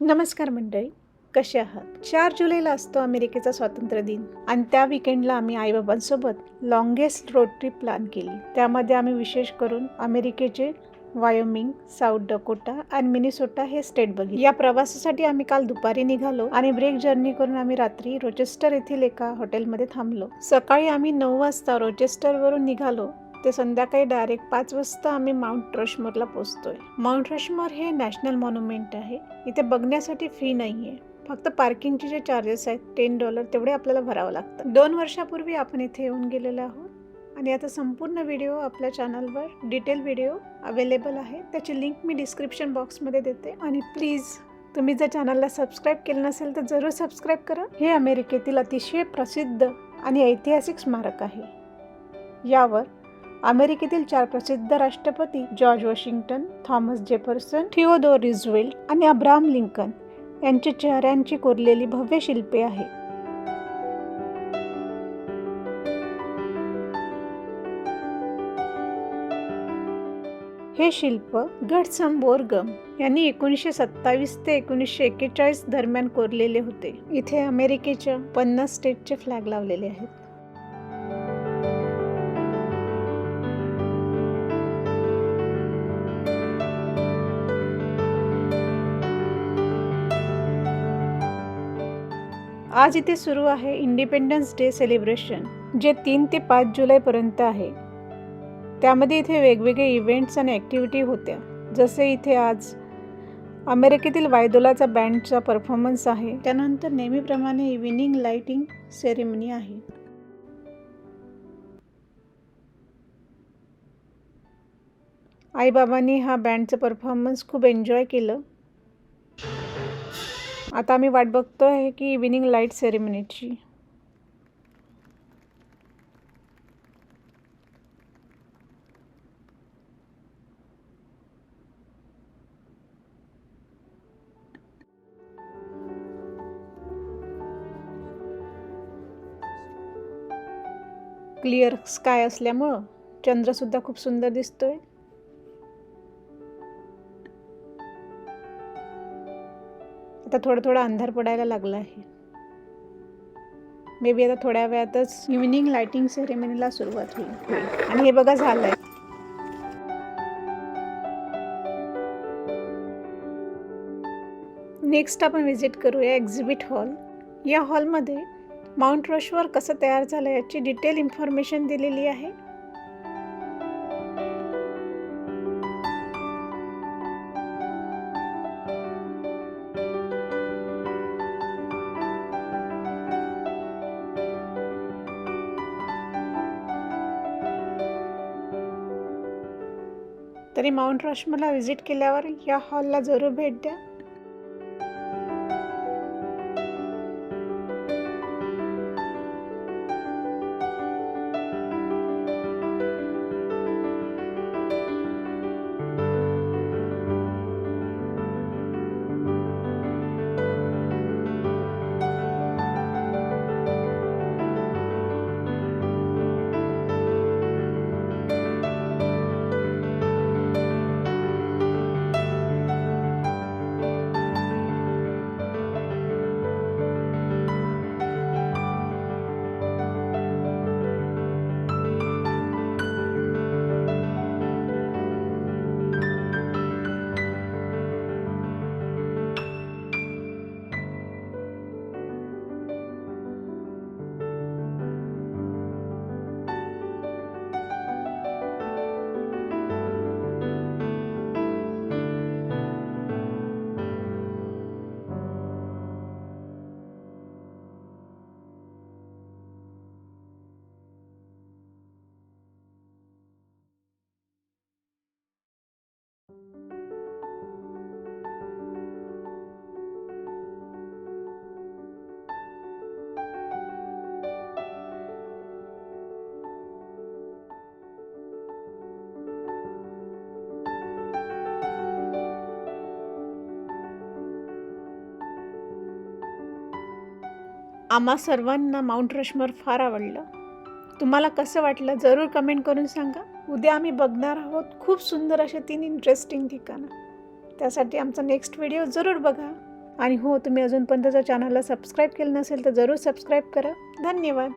नमस्कार मंडळी कसे आहात? चार जुलैला असतो अमेरिकेचा स्वातंत्र्य दिन आणि त्या विकेंडला आम्ही आईबाबांसोबत लॉंगेस्ट रोड ट्रिप प्लॅन केली. त्यामध्ये आम्ही विशेष करून अमेरिकेचे वायोमिंग साऊथ डकोटा आणि मिनिसोटा हे स्टेट बघितले. या प्रवासासाठी आम्ही काल दुपारी निघालो आणि ब्रेक जर्नी करून आम्ही रात्री रोचेस्टर येथील एका हॉटेलमध्ये थांबलो. सकाळी आम्ही नऊ वाजता रोचेस्टरवरून निघालो. ते संध्याकाळी डायरेक्ट पाच वाजता आम्ही माउंट रशमोरला पोचतोय माउंट रशमोर हे नॅशनल मॉन्युमेंट आहे. इथे बघण्यासाठी फी नाही आहे फक्त पार्किंगचे जे चार्जेस आहेत टेन डॉलर तेवढे आपल्याला भरावं लागतं. दोन वर्षापूर्वी आपण इथे येऊन गेलेलो आहोत. आणि आता संपूर्ण व्हिडिओ आपल्या चॅनलवर डिटेल व्हिडिओ अवेलेबल आहे. त्याची लिंक मी डिस्क्रिप्शन बॉक्समध्ये देते. आणि प्लीज तुम्ही जर चॅनलला सबस्क्राईब केलं नसेल तर जरूर सबस्क्राईब करा. हे अमेरिकेतील अतिशय प्रसिद्ध आणि ऐतिहासिक स्मारक आहे. यावर अमेरिकेतील चार प्रसिद्ध राष्ट्रपती George Washington Thomas Jefferson Theodore Roosevelt आणि अब्राहम लिंकन यांच्या चेहऱ्यांची कोरलेली भव्य शिल्पे आहे हे शिल्प गडसम बोरगम यांनी एकोणीसशे सत्तावीस ते एकोणीसशे एक्केचाळीस दरम्यान कोरलेले होते. इथे अमेरिकेच्या पन्नास स्टेटचे फ्लॅग लावलेले आहेत. आज इथे सुरू आहे इंडिपेंडन्स डे सेलिब्रेशन जे तीन ते पाच जुलैपर्यंत आहे. त्यामध्ये इथे वेगवेगळे इव्हेंट्स आणि ॲक्टिव्हिटी होत्या. जसे इथे आज अमेरिकेतील वायदोलाचा बँडचा परफॉर्मन्स आहे. त्यानंतर नेहमीप्रमाणे इव्हिनिंग लाइटिंग सेरेमनी आहे. आईबाबांनी हा बँडचं परफॉर्मन्स खूप एन्जॉय केलं. आता आम्ही वाट बघतो आहे की इव्हिनिंग लाइट सेरेमनीची क्लिअर स्काय असल्यामुळं चंद्रसुद्धा खूप सुंदर दिसतोय. आता थोडं थोडं अंधार पडायला लागला आहे. मे बी आता थोड्या वेळातच इव्हिनिंग लाईटिंग सेरेमनीला सुरुवात होईल. आणि हे बघा झालंय. नेक्स्ट आपण व्हिजिट करूया एक्झिबिट हॉल या हॉलमध्ये माउंट रशवर कसं तयार झालं याची डिटेल इन्फॉर्मेशन दिलेली आहे. तरी माउंट रशमला व्हिजिट केल्यावर या हॉलला जरूर भेट द्या. आम्हा सर्वांना माउंट रशमर फार आवडलं. तुम्हाला कसं वाटलं जरूर कमेंट करून सांगा. उद्या आम्ही बघणार आहोत खूप सुंदर असे तीन इंटरेस्टिंग ठिकाणं. त्यासाठी आमचा नेक्स्ट व्हिडिओ जरूर बघा. आणि हो तुम्ही अजूनपर्यंत जर चॅनलला सबस्क्राईब केलं नसेल तर जरूर सबस्क्राईब करा. धन्यवाद.